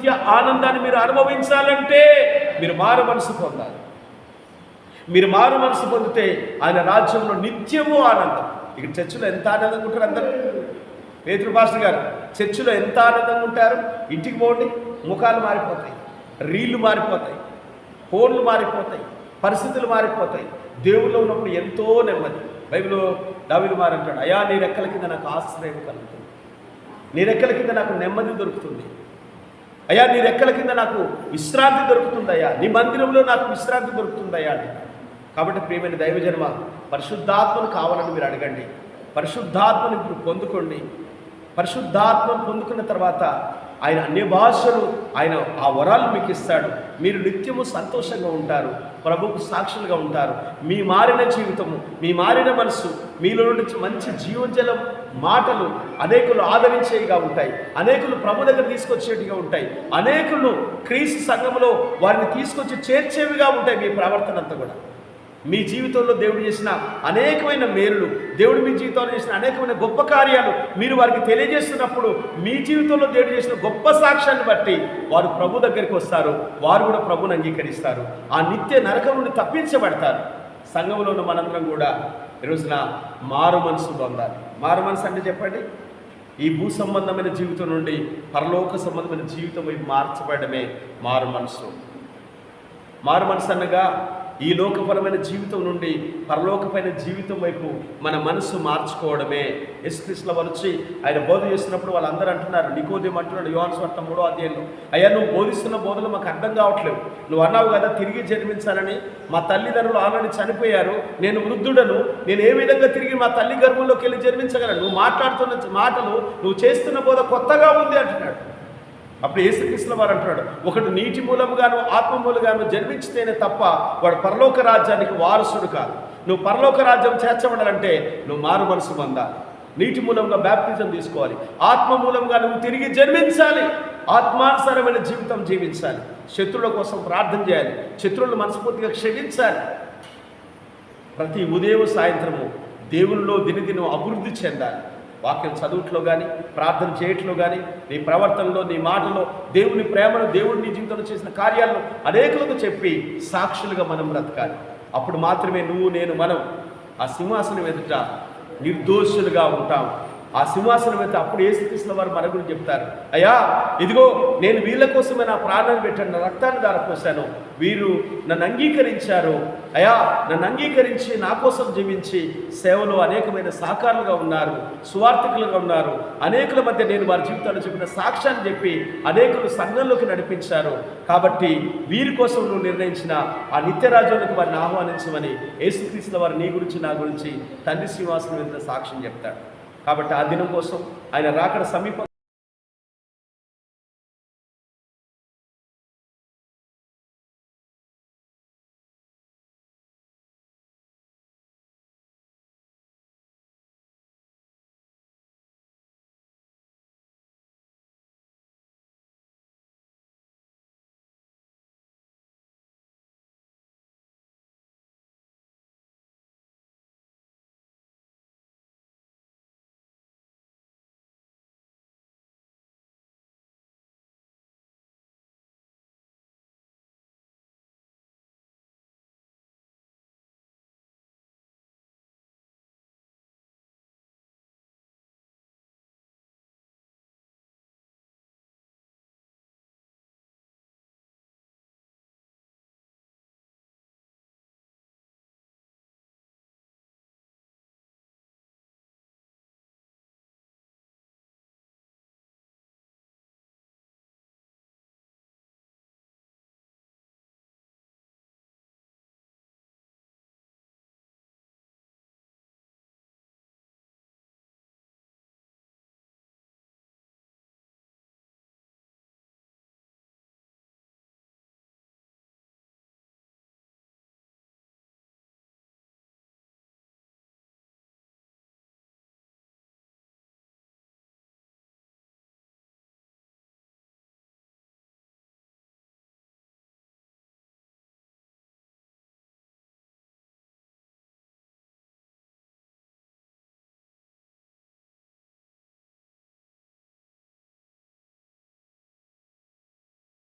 నిత్య ఆనందాన్ని మీరు అనుభవించాలంటే మీరు మారు మనసు పొందాలి. మీరు మారు మనసు పొందితే ఆయన రాజ్యంలో నిత్యము ఆనందం. ఇక్కడ చర్చిలో ఎంత ఆనందంగా ఉంటారు అందరూ? పేతురు పాస్టర్ గారు చర్చిలో ఎంత ఆనందంగా ఉంటారు? ఇంటికి పోండి ముఖాలు మారిపోతాయి రీళ్ళు మారిపోతాయి ఫోన్లు మారిపోతాయి పరిస్థితులు మారిపోతాయి. దేవుల్లో ఉన్నప్పుడు ఎంతో నెమ్మది. బైబిల్ దావిలు మారంటాడు అయా నీ రెక్కల కింద నాకు ఆశ్రయం కలుగుతుంది. నీ రెక్కల కింద నాకు నెమ్మది దొరుకుతుంది. అయ్యా నీ రెక్కల కింద నాకు విశ్రాంతి దొరుకుతుందయ్యా నీ మందిరంలో నాకు విశ్రాంతి దొరుకుతుందయ్యా కాబట్టి ప్రియమైన దైవజన్మ పరిశుద్ధాత్మను కావాలని మీరు అడగండి. పరిశుద్ధాత్మను ఇప్పుడు పొందుకోండి. పరిశుద్ధాత్మను పొందుకున్న తర్వాత ఆయన అన్ని భాషలు ఆయన ఆ వరాలు మీకు ఇస్తాడు. మీరు నిత్యము సంతోషంగా ఉంటారు. ప్రభుకు సాక్షులుగా ఉంటారు. మీ మారిన జీవితము మీ మారిన మనసు మీలో నుంచి మంచి జీవజలం మాటలు అనేకులు ఆదరించేవిగా ఉంటాయి. అనేకులు ప్రభు దగ్గర తీసుకొచ్చేటిగా ఉంటాయి. అనేకులు క్రీస్తు సంఘంలో వారిని తీసుకొచ్చి చేర్చేవిగా ఉంటాయి మీ ప్రవర్తన అంతా కూడా. మీ జీవితంలో దేవుడు చేసిన అనేకమైన మేలులు దేవుడు మీ జీవితంలో చేసిన అనేకమైన గొప్ప కార్యాలు మీరు వారికి తెలియజేస్తున్నప్పుడు మీ జీవితంలో దేవుడు చేసిన గొప్ప సాక్ష్యాన్ని బట్టి వారు ప్రభు దగ్గరికి వస్తారు. వారు కూడా ప్రభుని అంగీకరిస్తారు. ఆ నిత్య నరకం నుండి తప్పించబడతారు. సంఘంలో ఉన్న మనందరం కూడా ఈరోజున రోజున మారు మనసు పొందాలి. మారు మనసు అంటే చెప్పండి? ఈ భూ సంబంధమైన జీవితం నుండి పరలోక సంబంధమైన జీవితం మార్చబడమే మారు మనసు. మారు మనసు అనగా ఈ లోకపరమైన జీవితం నుండి పరలోకపైన జీవితం వైపు మన మనసు మార్చుకోవడమే. ఎస్క్రిస్ల వారు వచ్చి ఆయన బోధ చేస్తున్నప్పుడు వాళ్ళందరూ అంటున్నారు నికోదేం అంటున్నాడు? యోహాన్ స్వార్థం మూడో అధ్యాయంలో అయ్యా నువ్వు బోధిస్తున్న బోధలు మాకు అర్థం కావట్లేవు. నువ్వు అన్నావు కదా తిరిగి జన్మించాలని. మా తల్లిదండ్రులు ఆల్రెడీ చనిపోయారు. నేను వృద్ధుడను. నేను ఏ విధంగా తిరిగి మా తల్లి గర్భంలోకి వెళ్ళి జన్మించగలను? నువ్వు మాట్లాడుతున్న మాటలు నువ్వు చేస్తున్న బోధ కొత్తగా ఉంది అంటున్నాడు. అప్పుడు యేసుక్రీస్తుల వారు అంటున్నాడు ఒకడు నీటి మూలముగాను ఆత్మ మూలగాను జన్మించితేనే తప్ప వాడు పరలోక రాజ్యానికి వారసుడు కాదు. నువ్వు పరలోక రాజ్యం చేర్చబడాలంటే నువ్వు మారు మనసు పొందాలి. నీటి మూలంగా బ్యాప్టిజం తీసుకోవాలి. ఆత్మ మూలంగా నువ్వు తిరిగి జన్మించాలి. ఆత్మానుసారమైన జీవితం జీవించాలి. శత్రువుల కోసం ప్రార్థన చేయాలి. శత్రువులను మనస్ఫూర్తిగా క్షమించాలి. ప్రతి ఉదయం సాయంత్రము దేవుల్లో దినదినం అభివృద్ధి చెందాలి. వాక్యం చదువుట్లో కానీ ప్రార్థన చేయట్లో కానీ నీ ప్రవర్తనలో నీ మాటలో దేవుని ప్రేమను దేవుడిని జీవితంలో చేసిన కార్యాలను అనేకులకు చెప్పి సాక్షులుగా మనం బ్రతకాలి. అప్పుడు మాత్రమే నువ్వు నేను మనం ఆ సింహాసనం ఎదుట నిర్దోషులుగా ఉంటాం. ఆ సింహాసనం అయితే అప్పుడు ఏసుకృష్ణ వారు మన గురించి చెప్తారు. అయ్యా ఇదిగో నేను వీళ్ళ కోసమే నా ప్రాణాన్ని పెట్టాను నా రక్తాన్ని దారపోసాను వీరు నన్ను అంగీకరించారు. అయ్యా నన్ను అంగీకరించి నా కోసం జీవించి సేవలో అనేకమైన సహకారులుగా ఉన్నారు సువార్థికులుగా ఉన్నారు. అనేకుల మధ్య నేను వారి జీవితాలు చెప్పిన సాక్ష్యాన్ని చెప్పి అనేకులు సంఘంలోకి నడిపించారు. కాబట్టి వీరి కోసం నువ్వు నిర్ణయించిన ఆ నిత్యరాజ్యానికి వారిని ఆహ్వానించమని యేసుక్రీస్తుల వారు నీ గురించి నా గురించి తండ్రి శ్రీనివాసం మీద సాక్ష్యం చెప్తాడు కాబట్టి ఆ దినం కోసం ఆయన రాకడ సమీపం